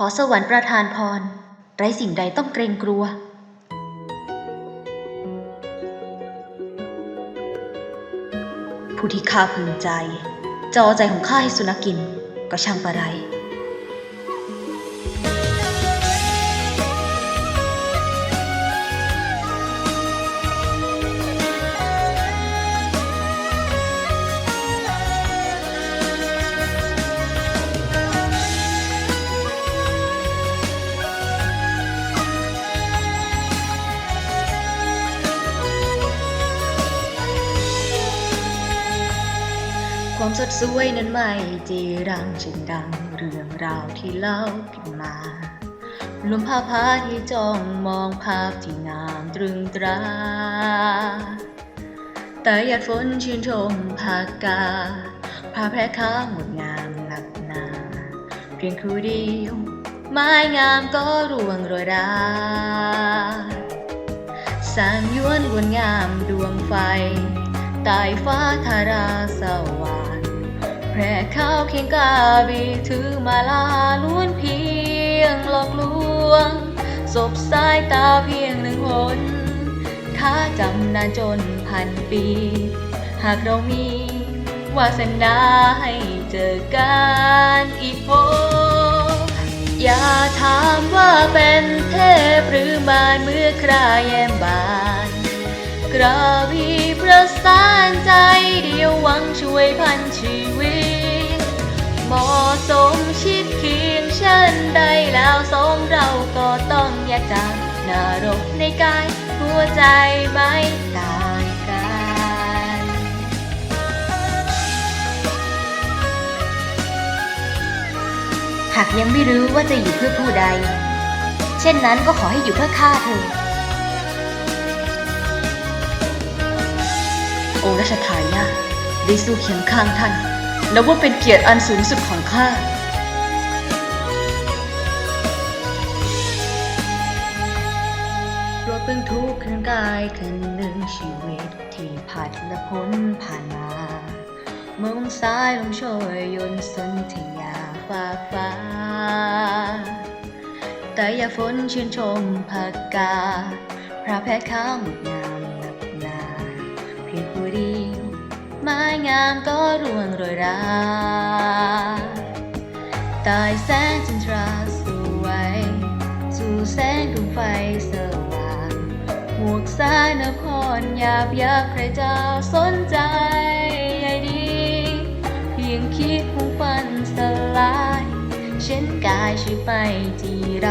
ขอสวรรค์ประทานพร ไร้สิ่งใดต้องเกรงกลัว ผู้ที่ข้าพึงใจ จอาใจของข้าให้สุนัขกิน ก็ช่างประไร ความสดสวยนั้นไม่จีรังจึงดังเรื่องราวที่เล่าขึ้นมาลมพาพาที่จ้องมองภาพที่งามตรึงตราแต่หยาดฝนชื่นชมภากาพาแพร่ค้างดงามหนักหนาเพียงครูเดียวไม้งามก็ร่วงโรยราแสงยวนงดงามดวงไฟใต้ฟ้าทาราสว่าง แพร่ข้าวเคียงกาบีถือมาลาล้วนเพียงหลอกลวงศพสายตาเพียงหนึ่งหนข้าจำนานจนพันปี หากเรามีวาสนาให้เจอกันอีกพบอย่าถามว่าเป็นเทพหรือมารเมื่อคราแยมบานกระ ชิดเคียงฉันได้แล้วสองเราก็ต้องแยกจากนรกในกาย หัวใจไม่ต่างกันหากยังไม่รู้ว่าจะอยู่เพื่อผู้ใด เช่นนั้นก็ขอให้อยู่เพื่อข้าเถิดองค์รัชทายาทได้สู้เคียงข้างท่านนับว่าเป็นเกียรติอันสูงสุดของข้า พิ่งทุกข์คืนกายคืนหนึ่งชีวิตที่ผ่านและพ้นผ่านมามุมซ้ายลมโชยยนสนธยาฝาฟ้า แต่อย่าฝนชื่นชมผักกา พระแพ้ข้าวหมดงามหนักหนา เพียงผู้ดียวไม้งามก็ร่วงโรยราตายแสงจันทราสวยสู่แสงดวงไฟสว วกสายนพรหยาบยักใครเจ้าสนใจใยดี เพียงคิดหูฟันสลาย เช่นกายชื่อไปจีร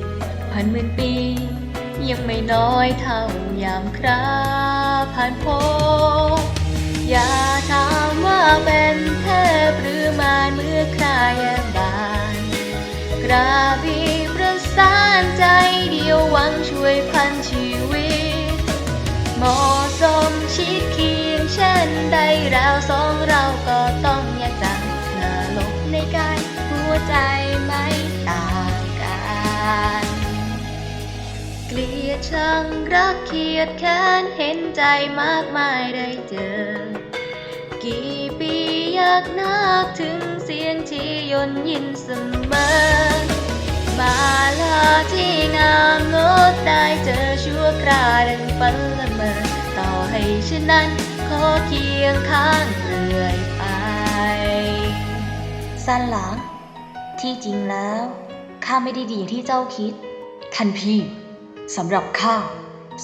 ำพันหมื่นปี ยังไม่น้อยเท่ายามคราผ่านพบอย่าถามว่าเป็นเทพหรือมารเมื่อครายแยมบานกราบีประสานใจเดียวหวังช่วยพันชีวิต เหมาะสมชิดเคียงเช่นใดเราสองเราก็ต้องแยกจากนรกในกายหัวใจไม่ต่างกันเกลียดชังรักเคียดแค้นเห็นใจมากมายได้เจอ กี่ปีอยากนักถึงเสียงที่ยนยินเสมอมาลาที่งามงดได้เจอชั่วคราดังฝัน ละเมอต่อให้ฉันนั้นขอเคียงข้างเรื่อยไปสั้นหลัง ที่จริงแล้วข้าไม่ได้ดีอย่างที่เจ้าคิด ท่านพี่สำหรับข้า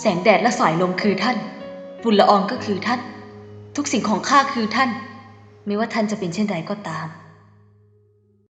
แสงแดดและสายลมคือท่านฝุ่นละอองก็คือท่าน ทุกสิ่งของข้าคือท่าน ไม่ว่าท่านจะเป็นเช่นใดก็ตาม